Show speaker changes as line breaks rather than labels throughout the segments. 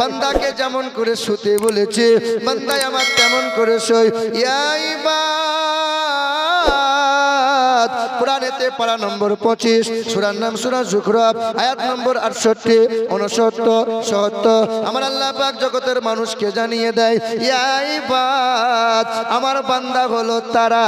বান্দাকে যেমন করে শুতে বলেছে বান্দায় আমার তেমন করে সই ইয়াই বাত কোরআনেতে পারা নম্বর পঁচিশ, সুরার নাম সুরা জুখরব আয়াত নম্বর আটষট্টি উনসত্তর সত্তর। আমার আল্লাহ পাক জগতের মানুষকে জানিয়ে দেয় ইয়াই বাত আমার বান্দা হলো তারা।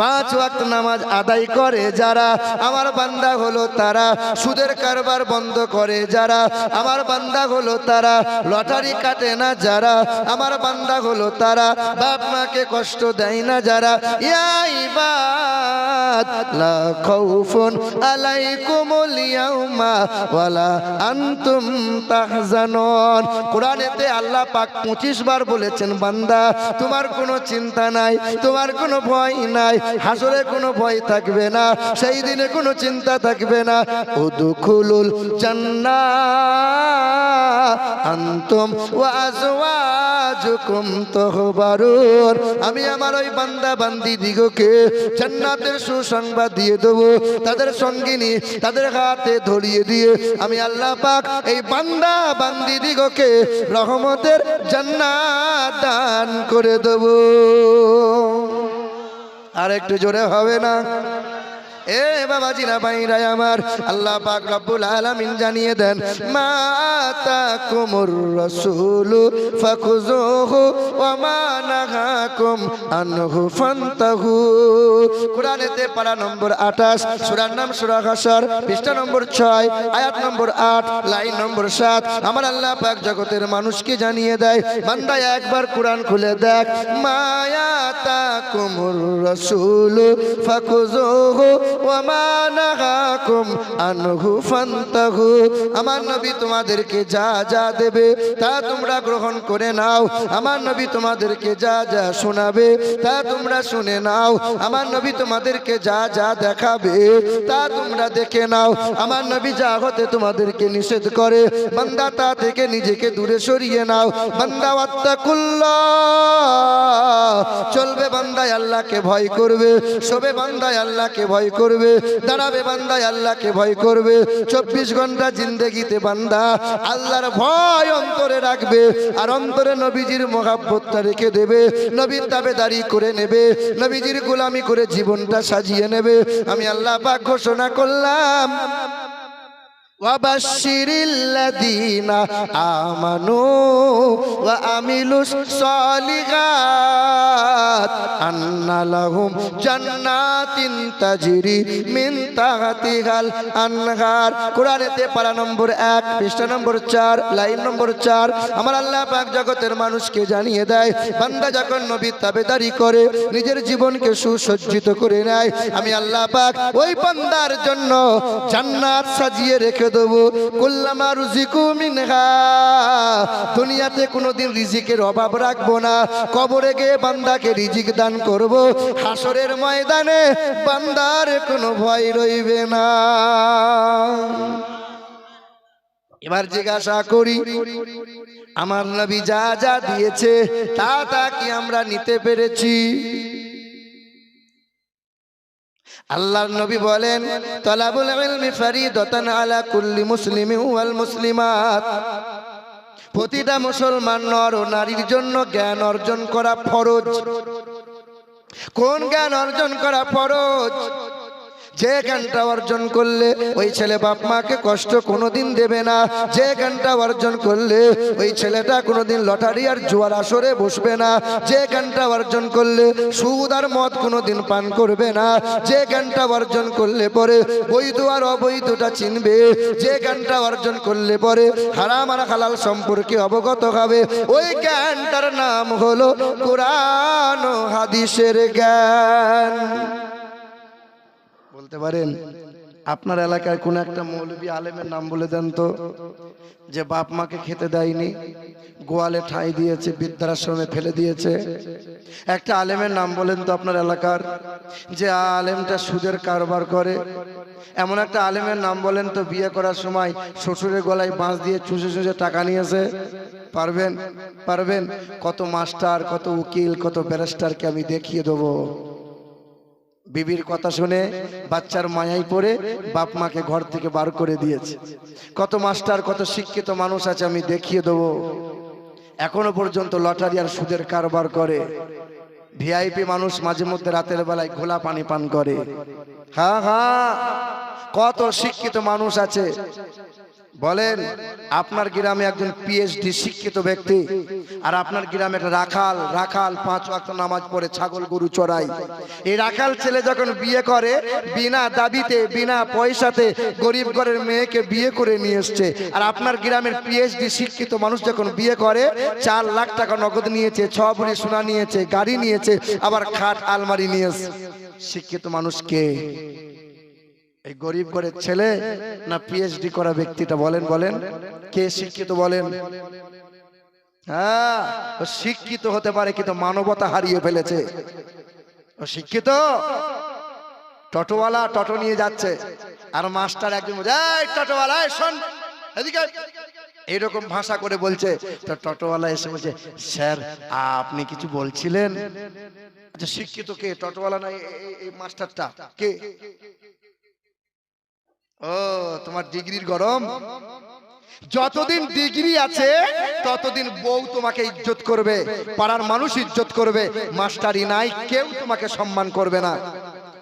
পাঁচ ওয়াক্ত নামাজ আদায় করে যারা, আমার বান্দা হলো তারা, সুদের কারবার বন্ধ করে যারা, আমার বান্দা হলো তারা, লটারি কাটে না যারা, আমার বান্দা হলো তারা, বাপ মাকে কষ্ট দেয় না যারা ইয়াই বাদ লা খাউফুন আলাইকুমুল ইয়াউমা ওয়ালা আনতুম তাহজানুন। কোরআনেতে আল্লাহ পাক 25 বার বলেছেন, বান্দা, তোমার কোনো চিন্তা নাই, তোমার কোনো ভয় নাই হাসরে কোনো ভয় থাকবে না, সেই দিনে কোনো চিন্তা থাকবে না। উদখুলুল জান্নাহ আনতুম ওয়া আজওয়াজুকুম তুহবারুন। আমি আমার ওই বান্দা বান্দি দিগকে জান্নাতের সুসংবাদ দিয়ে দেব, তাদের সঙ্গিনী তাদের হাতে ধরিয়ে দিয়ে। আমি আল্লাহ পাক এই বান্দা বান্দি দিগকে রহমতের জান্নাত দান করে দেব। আর একটু জোরে হবে না। এ বাবাজিরা বাইরাই আমার, আল্লাহ পাক রব্বুল আলামিন জানিয়ে দেন, মাতা কুমুর রাসূল ফাকুজুহু ওয়া মা নাহাকুম আনহু ফান্তাহু। কোরআনেতে পারা নম্বর 28 সূরার নাম সূরা হাসর পৃষ্ঠা নম্বর 6 আয়াত নম্বর 8 লাইন নম্বর 7 আমার আল্লাহ পাক জগতের মানুষকে জানিয়ে দেয়, বান্দা, একবার কোরআন খুলে দেখ মায়াতা কুমুর রাসূল ফাকুজুহু আমার নবী তোমাদেরকে যা যা দেবে তা তোমরা গ্রহণ করে নাও। আমার নবী তোমাদেরকে যা যা শোনাবে তা তোমরা শুনে নাও। আমার নবী তোমাদেরকে যা যা দেখাবে তা তোমরা দেখে নাও। আমার নবী যা হতে তোমাদেরকে নিষেধ করে, বান্দা তা থেকে নিজেকে দূরে সরিয়ে নাও। বান্দা আত্তাকুল্লাহ চলবে বান্দায় আল্লাহকে ভয় করবে, শোবে বান্দায় আল্লাহকে ভয় করবে দাঁড়াবে বান্দায় আল্লাহকে ভয় করবে। চব্বিশ ঘণ্টা জিন্দেগিতে বান্দা, আল্লাহর ভয় অন্তরে রাখবে আর অন্তরে নবীজির মহাব্বতটা রেখে দেবে। নবীর দাবেদারি করে নেবে, নবীজির গোলামি করে জীবনটা সাজিয়ে নেবে। আমি আল্লাহ পাক ঘোষণা করলাম وبشر الذين آمنوا وعملوا الصالحات أن لهم جنات تجري من تحتها الأنهار কোরআনেতে পারা নম্বর এক পৃষ্ঠা নম্বর চার লাইন নম্বর চার আমার আল্লাহ পাক জগতের মানুষকে জানিয়ে দেয় বান্দা যখন নবীর তাবেদারি করে নিজের জীবনকে সুসজ্জিত করে নেয় আমি আল্লাহ পাক ওই বান্দার জন্য জান্নাত সাজিয়ে রেখে দেবো। কুল্লামা রুজিকু মিনহা। দুনিয়াতে কোনোদিন রিজিকের অভাব রাখব না। কবরে গিয়ে বান্দাকে রিজিক দান করব। হাসরের ময়দানে বান্দার কোনো ভয় রইবে না। এবার জিজ্ঞাসা করি, আমার নবী যা যা দিয়েছে, তা তা কি আমরা নিতে পেরেছি? আল্লাহর নবী বলেন, তলাবুল ইলমি ফারিদাতান আলা কুল্লি মুসলিমিন ওয়াল মুসলিমাত। প্রতিটা মুসলমান নর ও নারীর জন্য জ্ঞান অর্জন করা ফরজ। কোন জ্ঞান অর্জন করা ফরজ? যে জ্ঞানটা অর্জন করলে ওই ছেলে বাপ মাকে কষ্ট কোনোদিন দেবে না। যে জ্ঞানটা অর্জন করলে ওই ছেলেটা কোনোদিন লটারি আর জুয়ার আসরে বসবে না। যে জ্ঞানটা অর্জন করলে সুদ আর মদ কোনোদিন পান করবে না। যে জ্ঞানটা অর্জন করলে পরে বৈধ আর অবৈধটা চিনবে। যে জ্ঞানটা অর্জন করলে পরে হারাম আর হালাল সম্পর্কে অবগত হবে। ওই জ্ঞানটার নাম হলো কোরআন হাদিসের জ্ঞান। বলতে পারেন? আপনার এলাকায় কোন একটা মৌলবী আলেমের নাম বলে দেন তো, যে বাপ মাকে খেতে দেয়নি, গোয়ালে ঠাঁই দিয়েছে, বৃদ্ধাশ্রমে ফেলে দিয়েছে। একটা আলেমের নাম বলেন তো আপনার এলাকার, যে আলেমটা সুদের কারবার করে। এমন একটা আলেমের নাম বলেন তো বিয়ে করার সময় শ্বশুরের গলায় বাঁশ দিয়ে চুষে চুষে টাকা নিয়েছে। পারবেন? পারবেন? কত মাস্টার, কত উকিল, কত ব্যারিস্টারকে আমি দেখিয়ে দেবো। বিবির কথা শুনে বাচ্চার মায়াই পড়ে বাপ মাকে ঘর থেকে বার করে দিয়েছে। কত মাস্টার, কত শিক্ষিত মানুষ আছে, আমি দেখিয়ে দেবো। এখনও পর্যন্ত লটারি আর সুদের কারবার করে। ভিআইপি মানুষ মাঝে মধ্যে রাতের বেলায় ঘোলা পানি পান করে। হ্যাঁ হ্যাঁ কত শিক্ষিত মানুষ আছে। বলেন, আপনার গ্রামে একজন পিএইচডি শিক্ষিত ব্যক্তি আর আপনার গ্রামে একটা রাখাল রাখাল পাঁচ ওয়াক্ত নামাজ পড়ে ছাগল গরু চড়াই এই রাখাল ছেলে যখন বিয়ে করে, বিনা দাবিতে, বিনা পয়সাতে গরিব ঘরের মেয়েকে বিয়ে করে নিয়ে এসছে। আর আপনার গ্রামের পিএইচডি শিক্ষিত মানুষ যখন বিয়ে করে, চার লাখ টাকা নগদ নিয়েছে, ছ ভরি সোনা নিয়েছে, গাড়ি নিয়েছে, আবার খাট আলমারি নিয়েছে শিক্ষিত মানুষকে এই গরিব ঘরের ছেলে না পিএইচডি করা ব্যক্তিটা বলেন বলেন। কে শিক্ষিত বলেন? হ্যাঁ শিক্ষিত হতে পারে কিন্তু মানবতা হারিয়ে ফেলেছে। শিক্ষিত? টোটোওয়ালা টোটো নিয়ে যাচ্ছে। আর মাস্টার একজন টোটোওয়ালা শোন। এদিকে আয়।" এইরকম ভাষা করে বলছে। তো টোটোওয়ালা এসে বলছে, স্যার, আপনি কিছু বলছিলেন? আচ্ছা শিক্ষিত কে? টোটোওয়ালা না এই মাস্টারটা? কে? ও, তোমার ডিগ্রির গরম? যতদিন ডিগ্রি আছে, ততদিন বউ তোমাকে ইজ্জত করবে, পাড়ার মানুষ ইজ্জত করবে, মাস্টারি নাই, কেউ তোমাকে সম্মান করবে না।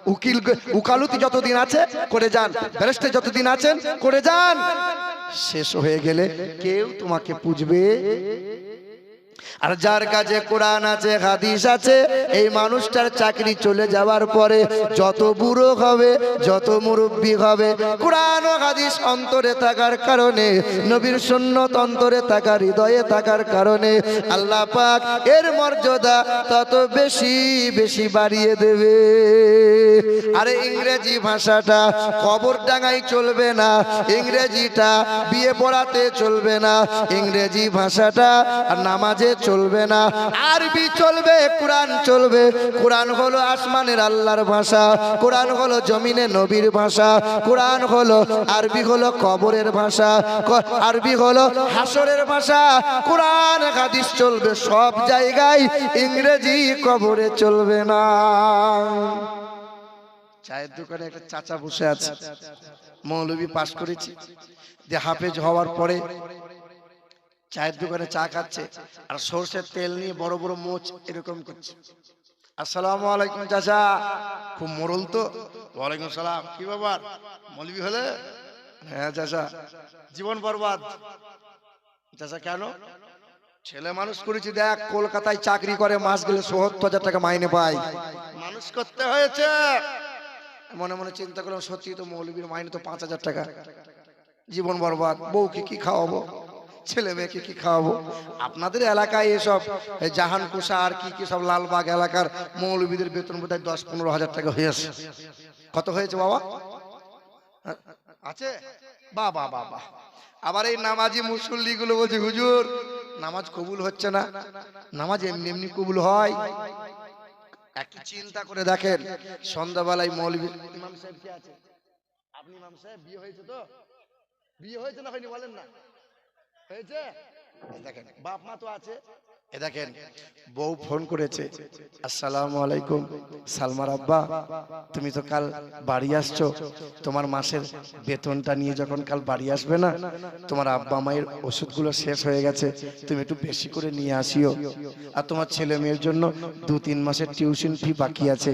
উকিল উকালতি যতদিন আছে, করে যান। ব্যারিস্টার যতদিন আছেন, করে যান। শেষ হয়ে গেলে কেউ তোমাকে পুজবে আর যার কাছে কোরআন আছে, হাদিস আছে, এই মানুষটার চাকরি চলে যাওয়ার পরে যত বুড়ো হবে, যত মুরব্বী হবে, কোরআন হাদিস অন্তরে থাকার কারণে, নবীর সুন্নত অন্তরে থাকার, হৃদয়ে থাকার কারণে আল্লাহ পাক এর মর্যাদা তত বেশি বেশি বাড়িয়ে দেবে। আরে ইংরেজি ভাষাটা কবর ডাঙাই চলবে না, ইংরেজিটা বিয়ে পড়াতে চলবে না, ইংরেজি ভাষাটা আর নামাজে চলবে না। আরবি চলবে, কোরআন চলবে। কোরআন হলো আসমানের আল্লাহর ভাষা। কোরআন হলো জমিনে নবীর ভাষা। কোরআন হলো, আরবি হলো কবরের ভাষা। আরবি হলো হাসরের ভাষা। কোরআন, হাদিস চলবে সব জায়গায়। ইংরেজি কবরে চলবে না। চায়ের দোকানে একটা চাচা বসে আছে। মৌলবী পাশ করেছি। যে হাফেজ হওয়ার পরে চায়ের দোকানে চা খাচ্ছে আর সর্ষের তেল নিয়ে বড় বড় মোচ এরকম করছে। আসসালামু আলাইকুম চাচা। খুব মরল তো। ওয়ালাইকুম সালাম। কি ব্যাপার? মৌলবী হলে? হ্যাঁ চাচা। জীবন বরবাদ। চাচা কেন? ছেলে মানুষ করেছি, দেখ, কলকাতায় চাকরি করে, মাস গেলে সত্তর হাজার টাকা মাইনে পায়। মানুষ করতে হয়েছে। মনে মনে চিন্তা করলাম সত্যি তো মৌলবীর মাইনে তো পাঁচ হাজার টাকা। জীবন বরবাদ। বউকে কি খাওয়াবো? ছেলে মেয়েকে কি খাওয়াবো? আপনাদের এলাকায় এসব জাহান কুষা আর কি কি সব লালবাগ এলাকার মৌলবীদের বেতন বোধ হয় দশ পনেরো হাজার টাকা হয়েছে কত হয়েছে বাবা? আছে? বা বা বা বা আবার এই নামাজি মুসল্লি গুলো বলছে, হুজুর, নামাজ কবুল হচ্ছে না। নামাজ এমনি এমনি কবুল হয়। একটু চিন্তা করে দেখেন, সন্ধ্যাবেলায় মৌলবী আপনি বিয়ে হয়েছে তো? বিয়ে হয়েছে না হয়নি বলেন না। হয়েছে দেখেন বাপ মা তো আছে দেখেন, বউ ফোন করেছে, আসসালামু আলাইকুম, সালমার আব্বা, তুমি তো কাল বাড়ি আসছো, তোমার মাসের বেতনটা নিয়ে যখন কাল বাড়ি আসবে না, তোমার আব্বা মায়ের ওষুধগুলো শেষ হয়ে গেছে, তুমি একটু বেশি করে নিয়ে আসিও। আর তোমার ছেলে মেয়ের জন্য দু তিন মাসের টিউশন ফি বাকি আছে,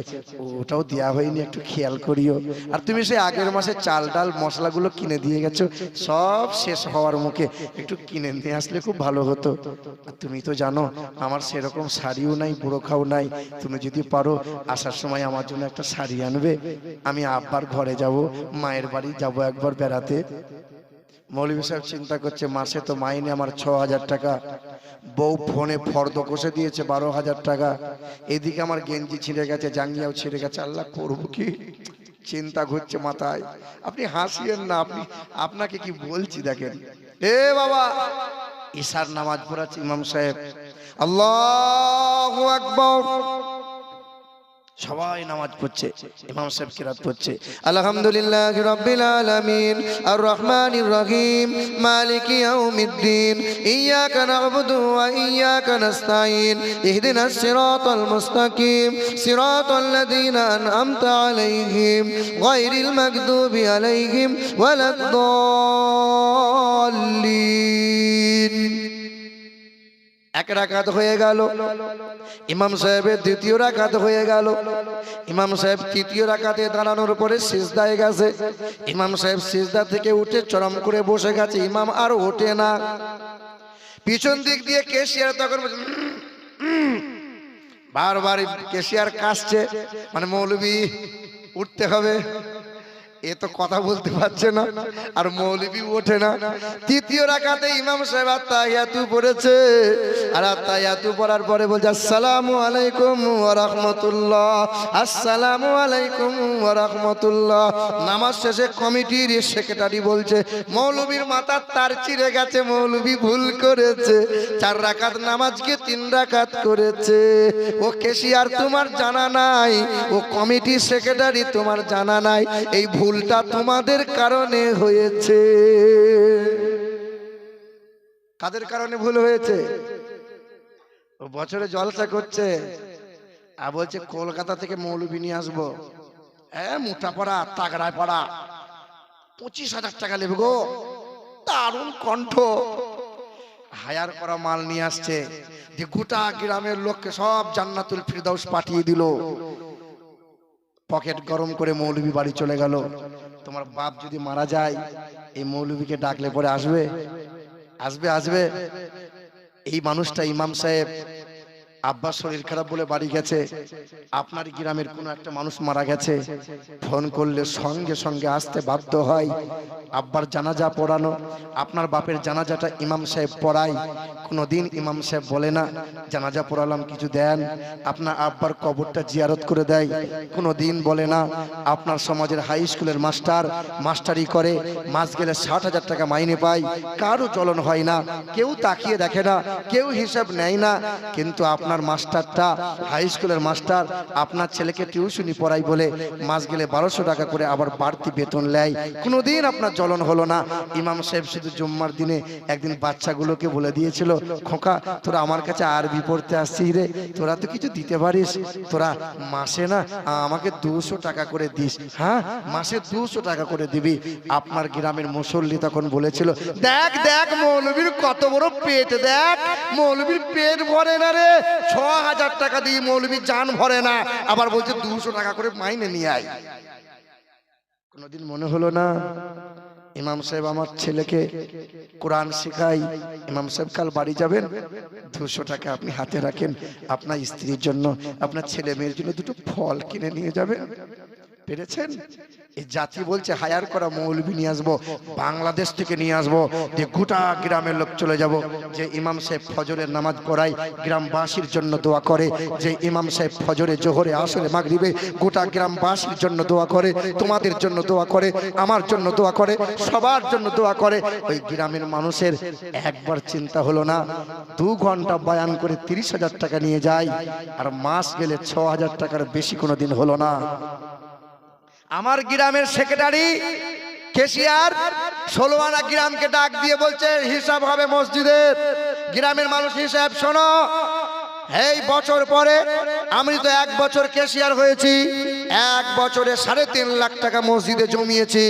ওটাও দেওয়া হয়নি, একটু খেয়াল করিও। আর তুমি সেই আগের মাসে চাল ডাল মশলাগুলো কিনে দিয়ে গেছো, সব শেষ হওয়ার মুখে একটু কিনে নিয়ে আসলে খুব ভালো হতো। আর তুমি তো জানো আমার সেরকম শাড়িও নাই, বুড়োখাও নাই। তুমি যদি পারো, আসার সময় আমার জন্য একটা শাড়ি আনবে। আমি আব্বার ঘরে যাব, মায়ের বাড়ি যাব একবার বেড়াতে। মৌলভী সাহেব চিন্তা করছে, মাসে তো মাইনে আমার ছ হাজার টাকা। বউ ফোনে ফর্দ কষে দিয়েছে বারো হাজার টাকা। এদিকে আমার গেঞ্জি ছিঁড়ে গেছে, জাঙ্গিয়াও ছিঁড়ে গেছে। আল্লাহ, করব কি? চিন্তা ঘুরছে মাথায়। আপনি হাসিয়েন না, আপনি, আপনাকে কি বলছি দেখেন। এ বাবা! ঈশার নামাজ পড়াচ্ছে ইমাম সাহেব। আল্লাহ আকবর। সবাই নামাজ পড়ছে ইমাম সাহেব কিরাত পড়ছে। আলহামদুলিল্লাহ রাব্বিল আলামিন। আর রহমানির রহিম। মালিকি ইয়াউমিদ্দিন। ইয়াকা না'বুদু ওয়া ইয়াকা নাস্তাঈন। ইহদিনাস সিরাতাল মুস্তাকিম। সিরাতাল লাযীনা আন'আমতা আলাইহিম। গায়রিল মাগদুবি আলাইহিম। ওয়ালাদ-দাল্লিন। এক রাকাত হয়ে গেল। ইমাম সাহেবের দ্বিতীয় রাকাত হয়ে গেল। ইমাম সাহেব তৃতীয় রাকাতে দাঁড়ানোর পরে সিজদায় গেছে। ইমাম সাহেব সিজদা থেকে উঠে চরম করে বসে গেছে। ইমাম আর ওঠে না। পিছন দিক দিয়ে কেশিয়ার তখন। বারবার কেশিয়ার কাশছে। মানে মৌলবি, উঠতে হবে। এ তো কথা বলতে পারছে না, আর মৌলবি ওঠে না। তৃতীয় রাখাতে ইমাম সাহেব আত্মাহিয়াতু পড়েছে, আর আত্মাহিয়াতু পড়ার পরে বলছে, আসসালামু আলাইকুম রাহমাতুল্লাহ, আসসালামু আলাইকুম রাহমাতুল্লাহ। নামাজ শেষে কমিটির সেক্রেটারি বলছে, মৌলবীর মাথার তার চিড়ে গেছে, মৌলবি ভুল করেছে। চার রাকাত নামাজকে তিন রাকাত করেছে। ও কেশিয়ার তোমার জানা নাই, ও কমিটির সেক্রেটারি তোমার জানা নাই। এই ভুলটা তোমাদের কারণে হয়েছে। কাদের কারণে ভুল হয়েছে? ও বছরে জলসা করছে। আর বলছে, কলকাতা থেকে মৌলবি নিয়ে আসব। হ্যাঁ মোটা পড়া, তাগড়ায় পড়া। পঁচিশ হাজার টাকা নেবে গো। দারুণ কণ্ঠ। হায়ার করা মাল নিয়ে আসছে। যে গোটা গ্রামের লোককে সব জান্নাতুল ফিরদাউস পাঠিয়ে দিল। পকেট গরম করে মৌলভী বাড়ি চলে গেল। তোমার বাপ যদি মারা যায়, এই মৌলভীকে ডাকলে পরে আসবে? আসবে আসবে। এই মানুষটা ইমাম সাহেব আব্বার শরীর খারাপ বলে বাড়ি গেছে। আপনার গ্রামের কোনো একটা মানুষ মারা গেছে। ফোন করলে সঙ্গে সঙ্গে আসতে বাধ্য হয়। আব্বার জানাজা পড়ানো। আপনার বাপের জানাজাটা ইমাম সাহেব পড়ায়। কোনো দিন ইমাম সাহেব বলে না, জানাজা পড়ালাম, কিছু দেন? আপনার আব্বার কবরটা জিয়ারত করে দেয়। কোনো দিন বলে না, আপনার সমাজের হাই স্কুলের মাস্টার, মাস্টারি করে, মাস গেলে ষাট হাজার টাকা মাইনে পায়। কারও চলন হয় না, কেউ তাকিয়ে দেখে না, কেউ হিসাব নেয় না। কিন্তু আপনার মাস্টারটা হাই স্কুলের মাস্টার, আপনার ছেলেকে টিউশনি পড়াই বলে মাস গেলে বারোশো টাকা করে আবার বাড়তি বেতন নেয় কোনোদিন আপনার জ্বলন হলো না। ইমাম সাহেব শুধু জুম্মার দিনে একদিন বাচ্চাগুলোকে বলে দিয়েছিল, খোকা, তোরা আমার কাছে আরবি পড়তে আসছিস রে, তোরা তো কিছু দিতে পারিস। তোরা মাসে না, আমাকে দুশো টাকা করে দিস। হ্যাঁ? মাসে দুশো টাকা করে দিবি। আপনার গ্রামের মুসল্লি তখন বলেছিল, দেখ দেখ, মৌলবীর কত বড় পেট, দেখ, মৌলবীর পেট ভরে না রে। ছ হাজার টাকা দিয়ে মৌলবীর জান ভরে না। আবার বলছে দুশো টাকা করে মাইনে নিয়ে আয়। কোনোদিন মনে হলো না, ইমাম সাহেব আমার ছেলেকে কোরআন শেখাই, ইমাম সাহেব কাল বাড়ি যাবেন? দুশো টাকা আপনি হাতে রাখেন, আপনার স্ত্রীর জন্য, আপনার ছেলে মেয়ের জন্য দুটো ফল কিনে নিয়ে যাবেন। পেরেছেন? এই জাতি বলছে, হায়ার করা মৌলবি নিয়ে আসব, বাংলাদেশ থেকে নিয়ে আসব যে গোটা গ্রামের লোক চলে যাব। যে ইমাম সাহেব ফজরের নামাজ পড়ায়, গ্রামবাসীর জন্য দোয়া করে, যে ইমাম সাহেব ফজরে, জোহরে আসলে মাগরিবে গোটা গ্রামবাসীর জন্য দোয়া করে, তোমাদের জন্য দোয়া করে, আমার জন্য দোয়া করে, সবার জন্য দোয়া করে, ওই গ্রামের মানুষের একবার চিন্তা হলো না, দু ঘণ্টা বয়ান করে তিরিশ হাজার টাকা নিয়ে যায়, আর মাস গেলে ছ হাজার টাকার বেশি কোনো দিন হলো না। আমার গ্রামের সেক্রেটারি কেশিয়ার ষোলোয়ানা গ্রামকে ডাক দিয়ে বলছে, হিসাব হবে মসজিদের গ্রামের মানুষ হিসাব, শোনো, এই বছর পরে আমি তো এক বছর কেশিয়ার হয়েছি, এক বছরে সাড়ে তিন লাখ টাকা মসজিদে জমিয়েছি।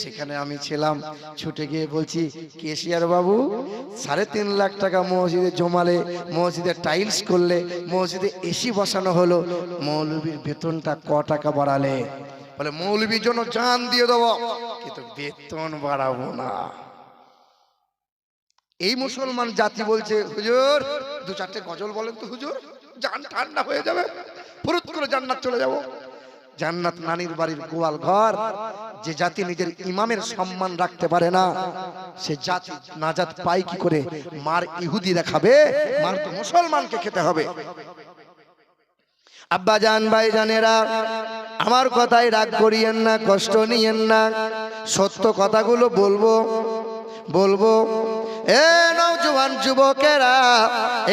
সেখানে আমি ছিলাম, ছুটে গিয়ে বলছি, কেশিয়ার বাবু, সাড়ে তিন লাখ টাকা মসজিদে জমালে, মসজিদে টাইলস করলে, মসজিদে এসি বসানো হলো মৌলবীর বেতনটা ক টাকা বাড়ালে? বলে মৌলবীর জন্য জান দিয়ে দেবো, কিন্তু বেতন বাড়াবো না। এই মুসলমান জাতি বলছে, হুজুর, দু চারটে গজল বলেন তো হুজুর, জান ঠান্ডা হয়ে যাবে, ফুরুত করে জান্নাত চলে যাব। জান্নাত নানির বাড়ির গোয়াল ঘর, যে জাতি নিজের ইমামের সম্মান রাখতে পারে না, সে জাতি নাজাত পায় কি করে? মার ইহুদি দেখাবে, মার তো মুসলমানকে খেতে হবে। আব্বা জান ভাই জানেরা আমার কথায় রাগ করিয়েন না কষ্ট নিয়েন না। সত্য কথাগুলো বলব বলব। এ নৌজওয়ান যুবকেরা,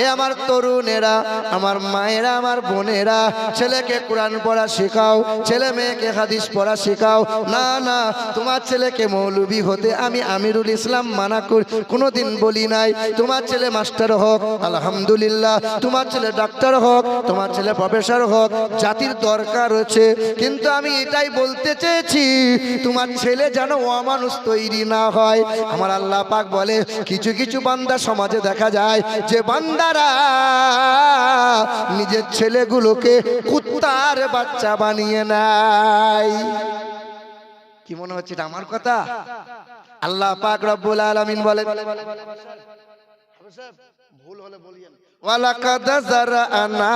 এ আমার তরুণেরা, আমার মায়েরা, আমার বোনেরা, ছেলেকে কোরআন পড়া শেখাও, ছেলে মেয়েকে হাদিস পড়া শেখাও। না না, তোমার ছেলেকে মৌলবী হতে আমি আমিরুল ইসলাম মানা করি কোনোদিন বলি নাই। তোমার ছেলে মাস্টার হোক, আলহামদুলিল্লাহ। তোমার ছেলে ডাক্তার হোক, তোমার ছেলে প্রফেসর হোক, জাতির দরকার রয়েছে কিন্তু আমি এটাই বলতে চেয়েছি, তোমার ছেলে যেন অমানুষ তৈরি না হয়। আমার আল্লাহ পাক বলে কিছু কিছু বান্দা সমাজে দেখা যায় যে বান্দারা নিজের ছেলেগুলোকে কুত্তার বাচ্চা বানিয়ে নেয়। কি মনে হচ্ছে এটা আমার কথা? আল্লাহ পাক রব্বুল আলামিন ওয়ালাকাদ জারানা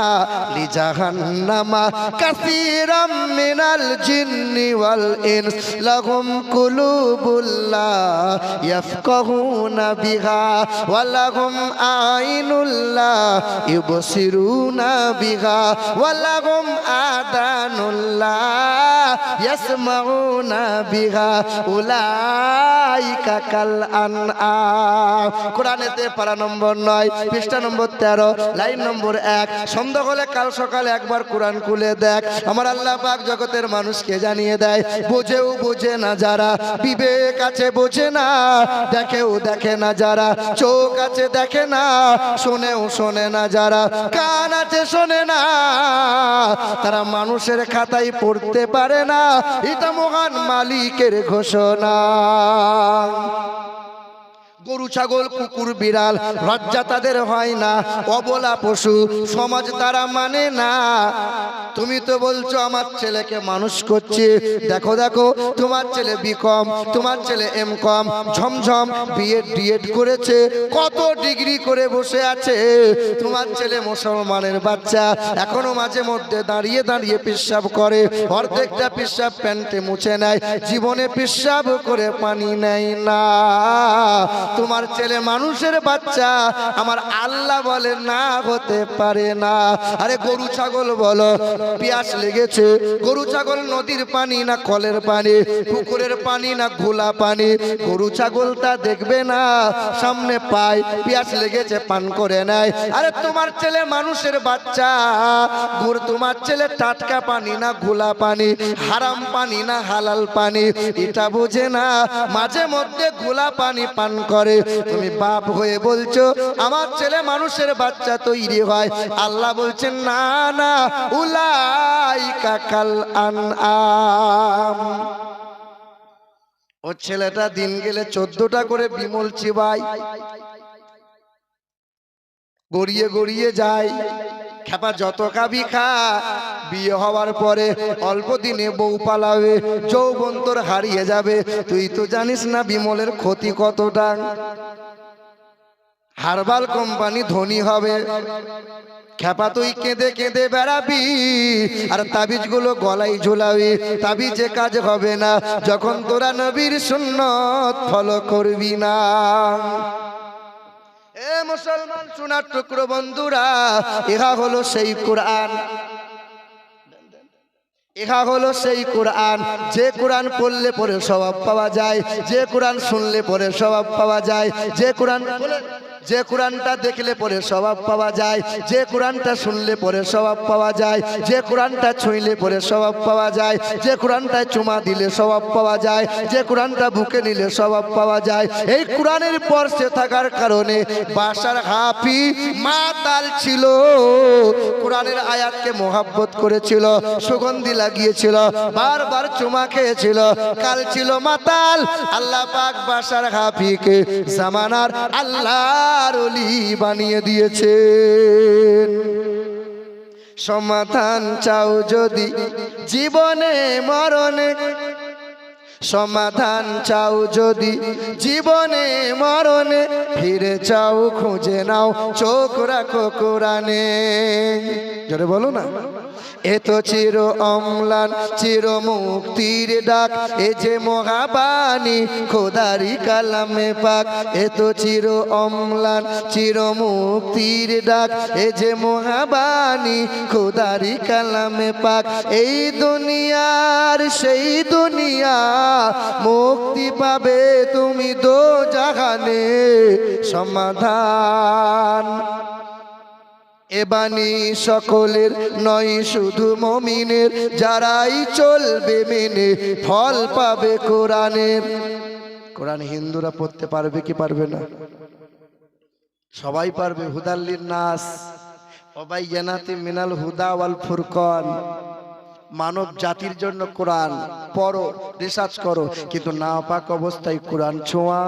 লিজাহান্নামা কাসীরাম মিনাল জিন্নি ওয়াল ইনস লাহুম কুলুবুল লা ইয়াফকাহুনা বিহা ওয়া লাহুম আইনুল লা ইবসিরুনা বিহা ওয়া লাহুম আদানুল লা ইয়াসমাউনা বিহা উলাইকা কাল আনআম। কোরআনেতে পারা নম্বর 9 পৃষ্ঠা নম্বর তেরো, লাইন নম্বর এক। সন্ধ্যা হলে কাল সকালে একবার কোরআন খুলে দেখ। আমার আল্লাহ পাক জগতের মানুষকে জানিয়ে দেয়, বোঝেও বোঝে না যারা, বিবেক আছে বোঝে না, দেখেও দেখে না যারা, চোখ আছে দেখে না, শোনেও শোনে না যারা, কান আছে শোনে না। তারা মানুষের খাতায় পড়তে পারে না, এটা মহান মালিকের ঘোষণা। গরু, ছাগল, কুকুর, বিড়াল, লজ্জা তাদের হয় না, অবলা পশু, সমাজ তারা মানে না। তুমি তো বলছো আমার ছেলেকে মানুষ করছে। দেখো দেখো, তোমার ছেলে বিকম, তোমার ছেলে এম কম, ঝমঝম, বিএড, ডিএড করেছে, কত ডিগ্রি করে বসে আছে। তোমার ছেলে মুসলমানের বাচ্চা, এখনও মাঝে মধ্যে দাঁড়িয়ে দাঁড়িয়ে পেশাব করে, অর্ধেকটা পেশাব প্যান্টে মুছে নেয়, জীবনে পেশাব করে পানি নেয় না। তোমার ছেলে মানুষের বাচ্চা, আমার আল্লাহ বলে না হতে পারে না। আরে গরু, ছাগল বলো, পিয়াস লেগেছে। গরু, ছাগল নদীর পানি না কলের পানি, পুকুরের পানি না ঘোলা পানি? গরু ছাগলটা দেখবে না, সামনে পায়, পিয়াস লেগেছে, পান করে নেয়। আরে তোমার ছেলে মানুষের বাচ্চা, গুড়, তোমার ছেলে টাটকা পানি না ঘোলা পানি, হারাম পানি না হালাল পানি, এটা বুঝে না, মাঝে মধ্যে ঘোলা পানি পান করে। তুমি বাপ হয়ে বলছো, আমার ছেলে মানুষের বাচ্চা তৈরি হয়। আল্লাহ বলছেন, না না উলাই কাকাল আন আম ও ছেলেটা দিন গেলে চোদ্দটা করে বিমল চিবাই গড়িয়ে গড়িয়ে যায়। খেপা যত খাবি খা, বিয়ে হওয়ার পরে অল্প দিনে বউ পালাবে, যৌবন তোর হারিয়ে যাবে। তুই তো জানিস না বিমলের ক্ষতি কতটা। হারবাল কোম্পানি ধনী হবে। খেপা তুই কেঁদে কেঁদে বেড়াবি, আর তাবিজগুলো গলায় ঝুলাবি। তাবিজে কাজ হবে না, যখন তোরা নবীর সুন্নত ফলো করবি না। মুসলমান সোনার টুকরো বন্ধুরা, ইহা হলো সেই কোরআন। ইহা হলো সেই কোরআন। যে কোরআন পড়লে পরে স্বভাব পাওয়া যায়, যে কোরআন শুনলে পরে স্বভাব পাওয়া যায়, যে কোরআন যে কোরআনটা দেখলে পরে স্বভাব পাওয়া যায়, যে কোরআনটা শুনলে পরে স্বভাব পাওয়া যায়, যে কোরআনটা ছুঁইলে পরে স্বভাব পাওয়া যায়, যে কোরআনটায় চুমা দিলে স্বভাব পাওয়া যায়, যে কোরআনটা বুকে নিলে স্বভাব পাওয়া যায়, এই কোরআনের পর্ষে থাকার কারণে বাসার হাফি মাতাল ছিল। কোরআনের আয়াতকে মোহাব্বত করেছিল, সুগন্ধি লাগিয়েছিল, বারবার চুমা খেয়েছিল, কাল ছিল মাতাল। আল্লাহ পাক বাসার হাফিকে জামানার আল্লাহর অলি বানিয়ে দিয়েছেন। সমাধান চাও যদি জীবনে মরণে। সমাধান চাও যদি জীবনে মরণে। ফিরে চাও, খুঁজে নাও, চোখ রাখো কোরআনে। বলো না। এ তো চির অম্লান, চির মুক্তির ডাক। এ যে মহাবাণী, খোদারি কালামে পাক। এত চির অম্লান, চির মুক্তির ডাক। এ যে মহাবাণী, খোদারি কালামে পাক। এই দুনিয়ার সেই দুনিয়া মুক্তি পাবে তুমি দো জাহানে সমাধান। এবানি সকলের নয়, শুধু মমিনের। যারাই চলবে মেনে, ফল পাবে কোরআনের কোরআন হিন্দুরা পড়তে পারবে কি পারবে না? সবাই পারবে হুদাল্লির নাস অবাই জানাতে মিনাল হুদা ওয়াল ফুরকন। মানব জাতির জন্য কোরআন, পড়ো, রিসার্চ করো, কিন্তু না পাক অবস্থায় কোরআন ছোঁয়া।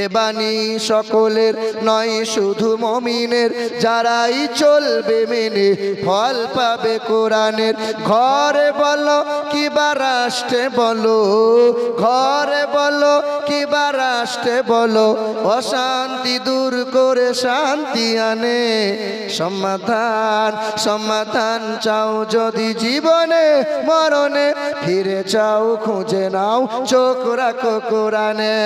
এ বাণী সকলের নয়, শুধু মমিনের। যারাই চলবে মেনে ফল পাবে কোরআনের। ঘরে বলো কিবা রাষ্ট্রে বলো, ঘরে বলো কিবা রাষ্ট্রে বলো, অশান্তি দূর করে শান্তি আনে। সমাধান সমাধান চাও যদি জীবনে, মরণে ফিরে চাও, খুঁজে নাও, চোখ রাখো কোরআনে।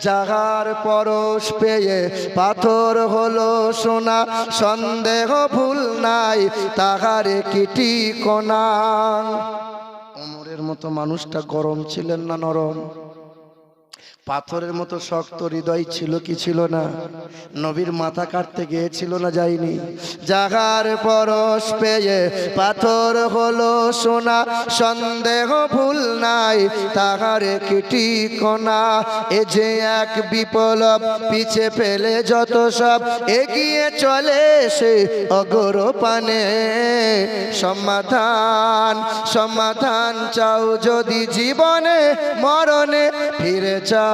জাগার পরশ পেয়ে পাথর হলো সোনা, সন্দেহ ভুল নাই তাহারে কিটি কোনা অমরের মতো মানুষটা গরম ছিলেন না নরম? পাথরের মতো শক্ত হৃদয় ছিল কি ছিল না? নবীর মাথা কাটতে গিয়েছিল না যায়নি? জাগার পরশ পেয়ে পাথর হলো সোনা, সন্দেহ ভুল নাই তাহারে কিটি কোনা এ যে এক বিপ্লব পিছে ফেলে যত সব এগিয়ে চলে সে অগর পানে। সমাধান সমাধান চাও যদি জীবনে, মরণে ফিরে চাও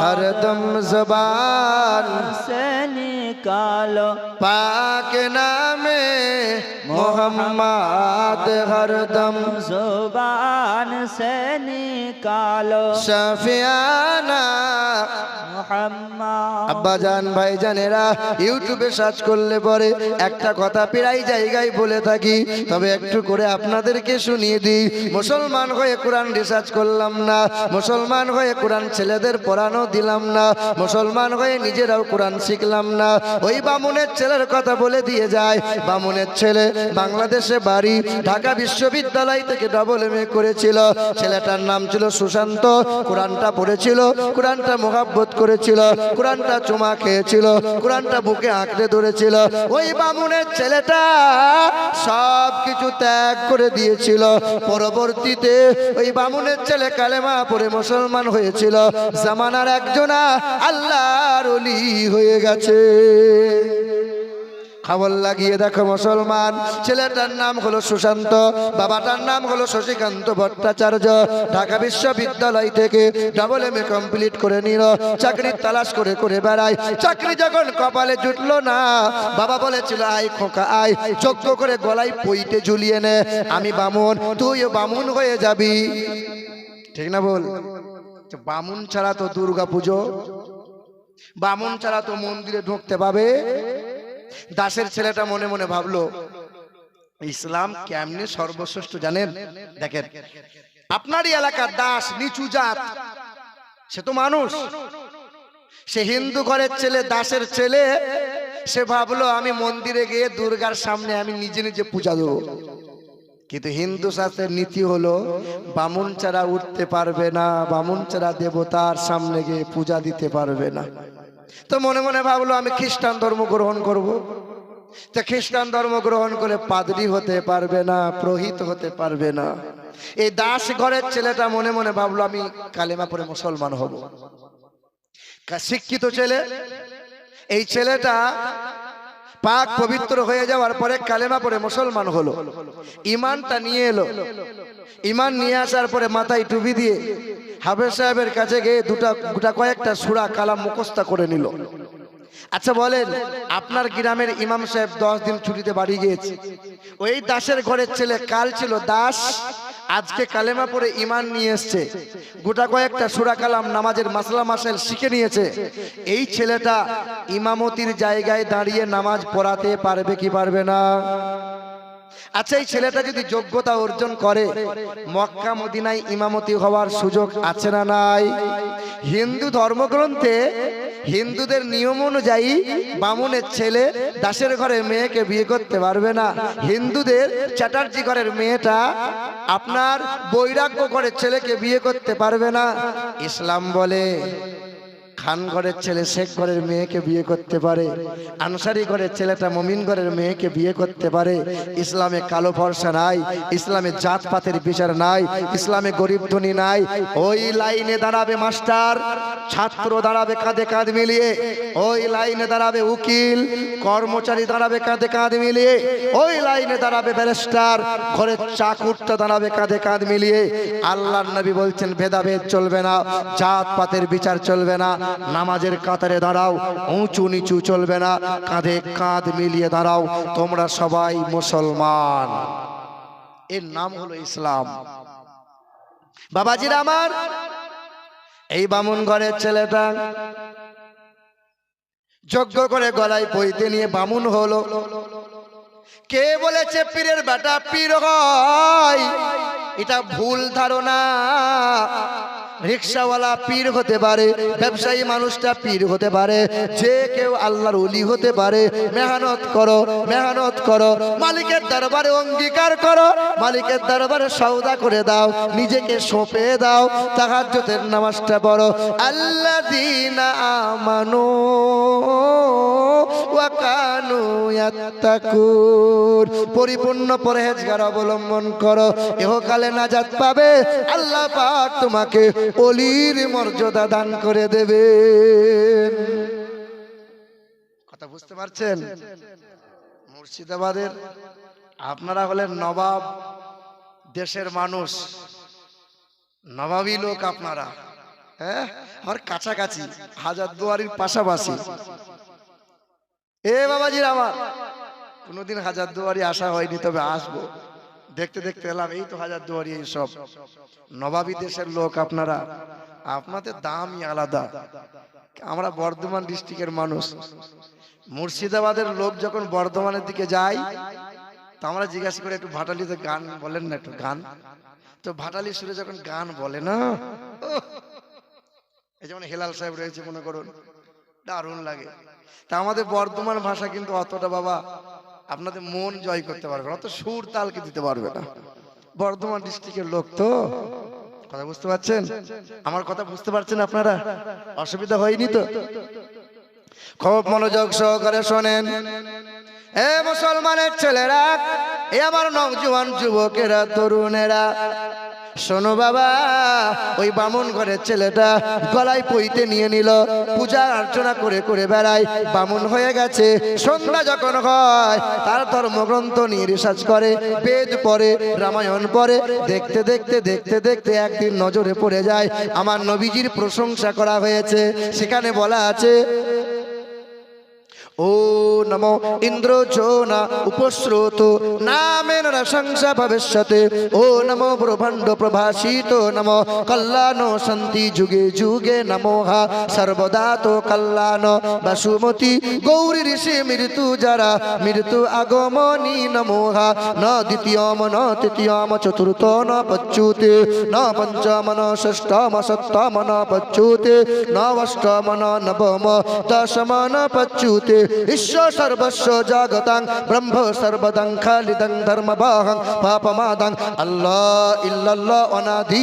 ہر دم
زبان سے نکالو
پاک نام محمد
ہر
دم زبان سے
نکالو
شفیانہ
আব্বাজান ভাইজানেরা, ইউটিউবে সার্চ করলে পরে একটা কথা প্রায় জায়গায় বলে থাকি, তবে একটু করে আপনাদেরকে শুনিয়ে দিই। মুসলমান হয়ে কোরআন রিসার্চ করলাম না, মুসলমান হয়ে কোরআন ছেলেদের পড়ানো দিলাম না, মুসলমান হয়ে নিজেরাও কোরআন শিখলাম না। ওই বামুনের ছেলের কথা বলে দিয়ে যায়, বামুনের ছেলে বাংলাদেশে বাড়ি, ঢাকা বিশ্ববিদ্যালয় থেকে ডবল এম করেছিল। ছেলেটার নাম ছিল সুশান্ত, কোরআনটা পড়েছিল, কোরআনটা মোহাব্বত করেছিল। কোরআনটা চুমা খেয়েছিল, কোরআনটা বুকে আঁকড়ে ধরেছিল। ওই বামুনের ছেলেটা সব কিছু ত্যাগ করে দিয়েছিল। পরবর্তীতে ওই বামুনের ছেলে কালেমা পরে মুসলমান হয়েছিল। জামানার একজনা আল্লাহর অলি হয়ে গেছে। খবর লাগিয়ে দেখো মুসলমান। ছেলেটার নাম হলো সুশান্ত, বাবাটার নাম হলো শশীকান্ত ভট্টাচার্য। ঢাকা বিশ্ববিদ্যালয় থেকে ডাবল এম এ কমপ্লিট করে নিল। চাকরির তালাশ করে করে বেড়ায়। চাকরি যখন কপালে জুটলো না, বাবা বলেছিল, আয় খোকা, আয়। চোখ করে গলায় পইতে ঝুলিয়ে নে। আমি বামুন, তুইও বামুন হয়ে যাবি। ঠিক না বল বামুন ছাড়া তো দুর্গা পুজো বামুন ছাড়া তো মন্দিরে ঢুকতে পাবে। দাসের ছেলেটা মনে মনে ভাবলো, ইসলাম কেমনে সর্বশ্রেষ্ঠ জানেন? দেখেন, আপনারই এলাকার দাস নিচু জাত, সে তো মানুষ। সে হিন্দু ঘরের ছেলে, দাসের ছেলে। সে ভাবলো, আমি মন্দিরে গিয়ে দুর্গার সামনে আমি নিজে নিজে পূজা দেবো। কিন্তু হিন্দু শাস্ত্রের নীতি হলো, বামুন ছাড়া উঠতে পারবে না, বামুন ছাড়া দেবতার সামনে গিয়ে পূজা দিতে পারবে না। তো মনে মনে ভাবলো, আমি খ্রিস্টান ধর্ম গ্রহণ করব। তো খ্রিস্টান ধর্ম গ্রহণ করে পাদরি হতে পারবে না, প্রহিত হতে পারবে না। এই দাস ঘরের ছেলেটা মনে মনে ভাবলো, আমি কালেমা পরে মুসলমান হব। শিক্ষিত ছেলে, এই ছেলেটা পাক পবিত্র হয়ে যাওয়ার পরে কালেমা পরে মুসলমান হলো। ইমানটা নিয়ে এলো। ইমান নিয়ে আসার পরে মাথায় টুপি দিয়ে হাফেজ সাহেবের কাছে গিয়ে দুটা গোটা কয়েকটা সুরা, কালাম মুখস্থ করে নিল। আচ্ছা বলেন, আপনার গ্রামের ইমাম সাহেব দশ দিন ছুটিতে বাড়ি গিয়েছে। ওই দাসের ঘরের ছেলে কাল ছিল দাস, আজকে কালেমা পরে ইমান নিয়ে এসছে। গোটা কয়েকটা সুরা, কালাম নামাজের মাসলা মাসাইল শিখে নিয়েছে। এই ছেলেটা ইমামতির জায়গায় দাঁড়িয়ে নামাজ পড়াতে পারবে কি পারবে না? আচ্ছা এই ছেলেটা যদি যোগ্যতা অর্জন করে, মক্কা, মদিনায় ইমামতি হওয়ার সুযোগ আছে না নাই? হিন্দু ধর্মগ্রন্থে হিন্দুদের নিয়ম অনুযায়ী বামুনের ছেলে দাসের ঘরের মেয়েকে বিয়ে করতে পারবে না। হিন্দুদের চ্যাটার্জি ঘরের মেয়েটা আপনার বৈরাগ্য ঘরের ছেলেকে বিয়ে করতে পারবে না। ইসলাম বলে। খান ঘরের ছেলে শেখ ঘরের মেয়েকে বিয়ে করতে পারে। আনসারি ঘরের ছেলেটা মমিন ঘরের মেয়েকে বিয়ে করতে পারে। ইসলামে কালো ফর্সা নাই, ইসলামে জাতপাতের বিচার নাই, ইসলামে গরিব ধনী নাই। ওই লাইনে দাঁড়াবে মাস্টার, ছাত্র দাঁড়াবে কাঁধে কাঁধ মিলিয়ে। ওই লাইনে দাঁড়াবে উকিল, কর্মচারী দাঁড়াবে কাঁধে কাঁধ মিলিয়ে। ওই লাইনে দাঁড়াবে ব্যারিস্টার, ঘরের চাকুরটা দাঁড়াবে কাঁধে কাঁধ মিলিয়ে। আল্লাহর নবী বলছেন, ভেদাভেদ চলবে না জাত পাতের বিচার চলবে না। নামাজের কাতারে দাঁড়াও, উঁচু নিচু চলবে না, কাঁধে কাঁধ মিলিয়ে দাঁড়াও, তোমরা সবাই মুসলমান। এর নাম হলো ইসলাম। বাবাজির আমার, এই বামুন ঘরের ছেলেটা যজ্ঞ করে গলায় পইতে নিয়ে বামুন হলো। কে বলেছে পীরের বেটা পীর হয়? এটা ভুল ধারণা। রিক্সাওয়ালা পীর হতে পারে, ব্যবসায়ী মানুষটা পীর হতে পারে, যে কেউ আল্লাহর অলি হতে পারে। মেহনত করো মেহনত করো, মালিকের দরবারে অঙ্গীকার করো, মালিকের দরবারে সওদা করে দাও, নিজেকে সঁপে দাও, তাহাজ্জুদের নামাজটা পড়ো। আল্লাযীনা আমানু পরিপূর্ণ পরহেজগার অবলম্বন করো। ইহকালে নাজাত পাবে। আল্লাহ পাক তোমাকে অলির মর্যাদা দান করে দেবে কথা বুঝতে পারছেন? মুর্শিদাবাদের আপনারা হলেন নবাব, দেশের মানুষ। নবাবী লোক আপনারা। হ্যাঁ? আর কাছাকাছি হাজার দুয়ারির পাশাপাশি। এ বাবাজির আমার। কোনোদিন হাজার দুয়ারি আসা হয়নি, তবে আসব। দেখতে দেখতে এলাম, এই তো হাজার দুয়ারি, এই সব। নবাবী দেশের লোক আপনারা, আপনাদের দামই আলাদা। আমরা বর্ধমান ডিস্ট্রিক্টের মানুষ। মুর্শিদাবাদের লোক যখন বর্ধমানের দিকে যায়, তো আমরা জিজ্ঞাসা করে, একটু ভাটালিতে গান বলেন না, একটু গান। তো ভাটালি সুরে যখন গান বলে না, এই যেমন হেলাল সাহেব রয়েছে, মনে করুন, দারুণ লাগে। তা আমাদের বর্ধমান ভাষা কিন্তু অতটা বাবা আপনাদের মন জয় করতে পারবে অত সুর তালকে দিতে পারবে না। বর্ধমান ডিস্ট্রিক্টের লোক তো। কথা বুঝতে পারছেন? আমার কথা বুঝতে পারছেন আপনারা? অসুবিধা হয়নি তো? খুব মনোযোগ সহকারে শোনেন। এ মুসলমানের ছেলেরা, এ আমার নবজুয়ান যুবকেরা, তরুণেরা শোনো বাবা, ওই বামুন ঘরের ছেলেটা গলায় পইতে নিয়ে নিল পূজা অর্চনা করে করে বেড়ায়। বামুন হয়ে গেছে, সন্ধ্যা যখন হয়, তার ধর্মগ্রন্থ নিয়ে রিসার্চ করে, বেদ পড়ে, রামায়ণ পড়ে, দেখতে দেখতে দেখতে দেখতে একদিন নজরে পড়ে যায়, আমার নবীজির প্রশংসা করা হয়েছে। সেখানে বলা আছে ও নমো ইন্দ্র না উপস্রোত, নামেন রসংসা ভবিষ্যতে। ও নমো ব্রহ্মাণ্ড প্রভাসিত নম, কল্যাণ শান্তি যুগে যুগে নমো হা সর্বদা তো কল্যাণ, বাসুমতি গৌরী ঋষি মৃত্যু যারা, মৃত্যু আগমনী নমো হা ন দ্বিতীয়ম, ন তৃতীয়ম, চতুর্থ, ন পচ্যুতে ন পঞ্চম, ন ষষ্ঠম, সপ্তম, ন পচ্যুতে ন অষ্টম, ন নবম, দশম, ন পচ্যুতে ঈশ্বর সর্বস্ব জগতাং ব্রহ্ম সর্বদং খালিদং ধর্মবাহং পাপমাদং আল্লাহ ইল্লাল্লাহ অনাধি